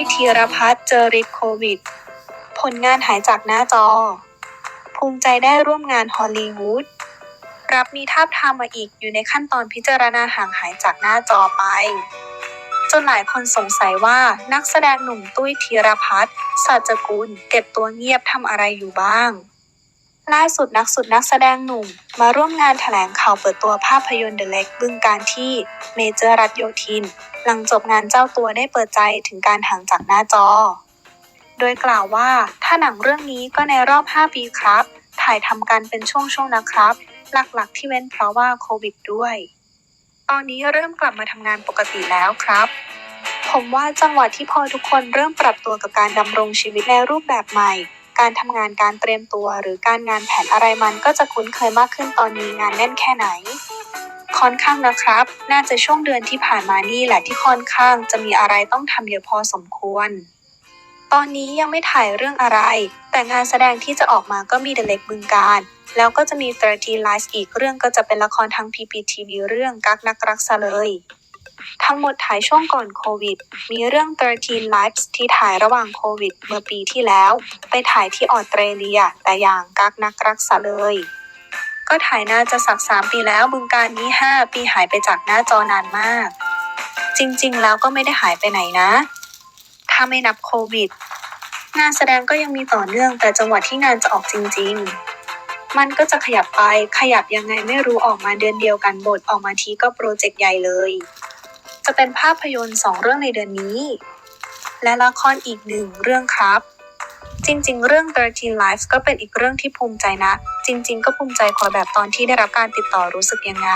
ยธีรพัฒน์เจอริดโควิด ผลงานหายจากหน้าจอ ภูมิใจได้ร่วมงานฮอลลีวูด รับมีทาบทามมาอีกอยู่ในขั้นตอนพิจารณาห่างหายจากหน้าจอไป จนหลายคนสงสัยว่านักแสดงหนุ่มตุ้ยธีรพัฒน์สัจกุลเก็บตัวเงียบทำอะไรอยู่บ้าง ล่าสุดนักสุดนักแสดงหนุ่ม มาร่วมงานแถลงข่าวเปิดตัวภาพยนตร์เดอะเล็กบึงการที่เมเจอร์รัฐโยธิน หลังจบงานเจ้าตัวได้เปิดใจถึงการห่างจากหน้าจอ โดยกล่าวว่าถ้าหนังเรื่องนี้ก็ในรอบ 5 ปีครับ ถ่ายทำกันเป็นช่วงๆนะครับ หลักๆที่เว้นเพราะว่าโควิดด้วย ตอนนี้เริ่มกลับมาทำงานปกติแล้วครับ ผมว่าจังหวะที่พอทุกคนเริ่มปรับตัวกับการดำรงชีวิตในรูปแบบใหม่ การทำงานการเตรียมตัว หรือการงานแผนอะไรมันก็จะคุ้นเคยมากขึ้นตอนนี้งานแน่นแค่ไหน ค่อนข้างนะครับ น่าจะช่วงเดือนที่ผ่านมานี่แหละที่ค่อนข้างจะมีอะไรต้องทำเยอะพอสมควร ตอนนี้ยังไม่ถ่ายเรื่องอะไร แต่งานแสดงที่จะออกมาก็มีเดเล็กบึงการ แล้วก็จะมี13 Lies อีกเรื่องก็จะเป็นละครทาง PPTV เรื่องกักนักรักซะเลย ทั้งหมดถ่ายช่วงก่อนโควิด มีเรื่อง 13 Lives ที่ถ่ายระหว่างโควิด เมื่อปีที่แล้ว ไปถ่ายที่ออสเตรเลีย แต่อย่างกักนักรักซะเลย ก็ถ่ายน่าจะสักสามปีแล้วบึงการนี้ 5 ปีหายไปจากหน้าจอนานมาก จริงๆ แล้วก็ไม่ได้หายไปไหนนะ ถ้าไม่นับโควิด งานแสดงก็ยังมีต่อเนื่องแต่จังหวะที่งานจะออกจริง ๆมันก็จะขยับไปขยับยังไงไม่รู้ออกมาเดือนเดียวกันบทออกมาทีก็โปรเจกต์ใหญ่เลย จะเป็นภาพยนตร์สองเรื่องในเดือนนี้ และละครอีกหนึ่งเรื่องครับ จริงๆ เรื่อง 13 Lives ก็เป็นอีกเรื่องที่ภูมิใจนะ จริง ๆ ก็ภูมิใจกว่าแบบตอนที่ได้รับการติดต่อรู้สึกยังไง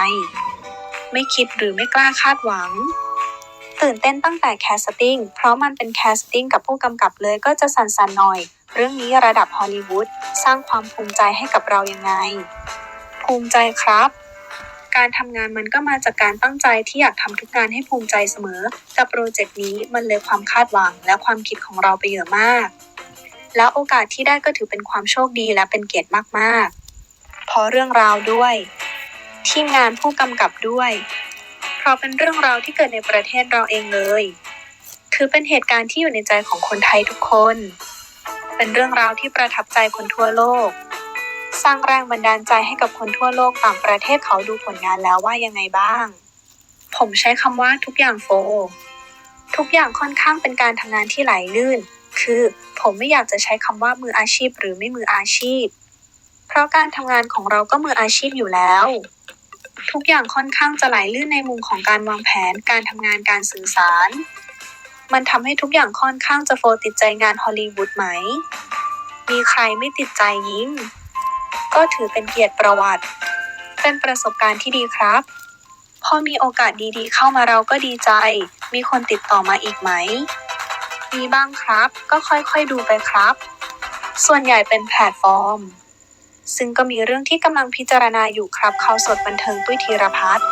ไม่คิดหรือไม่กล้าคาดหวัง ตื่นเต้นตั้งแต่แคสติ้งเพราะมันเป็นแคสติ้งกับผู้กำกับเลยก็จะสั่นๆหน่อย เรื่องนี้ระดับฮอลลีวูดสร้างความภูมิใจให้กับเรายังไง ภูมิใจครับ การทำงานมันก็มาจากการตั้งใจที่อยากทำทุกงานให้ภูมิใจเสมอ กับโปรเจกต์นี้มันเลยความคาดหวังและความคิดของเราไปเยอะมาก แล้วโอกาสที่ได้ก็ถือเป็นความโชคดีและเป็นเกียรติมากๆ เพราะเรื่องราวด้วย ทีมงานผู้กำกับด้วย เพราะเป็นเรื่องราวที่เกิดในประเทศเราเองเลย ถือเป็นเหตุการณ์ที่อยู่ในใจของคนไทยทุกคน เป็นเรื่องราวที่ประทับใจคนทั่วโลก สร้างแรงบันดาลใจให้กับคนทั่วโลกต่างประเทศเขาดูผลงานแล้วว่ายังไงบ้าง ผมใช้คำว่าทุกอย่างโฟทุกอย่างค่อนข้างเป็นการทำงานที่ไหลลื่น คือผมไม่อยากจะใช้คำว่ามืออาชีพหรือไม่มืออาชีพ เพราะการทำงานของเราก็มืออาชีพอยู่แล้ว ทุกอย่างค่อนข้างจะไหลลื่นในมุมของการวางแผน การทำงานการสื่อสาร มันทำให้ทุกอย่างค่อนข้างจะโฟติดใจงานฮอลลีวูดไหม มีใครไม่ติดใจยิ้ม ก็ถือเป็นเกียรติประวัติ เป็นประสบการณ์ที่ดีครับ พอมีโอกาสดีๆ เข้ามาเราก็ดีใจ มีคนติดต่อมาอีกไหม มีบ้างครับ ก็ค่อยๆดูไปครับ ส่วนใหญ่เป็นแพลตฟอร์ม ซึ่งก็มีเรื่องที่กำลังพิจารณาอยู่ครับข่าวสดบันเทิงตุ้ยธีรพัฒน์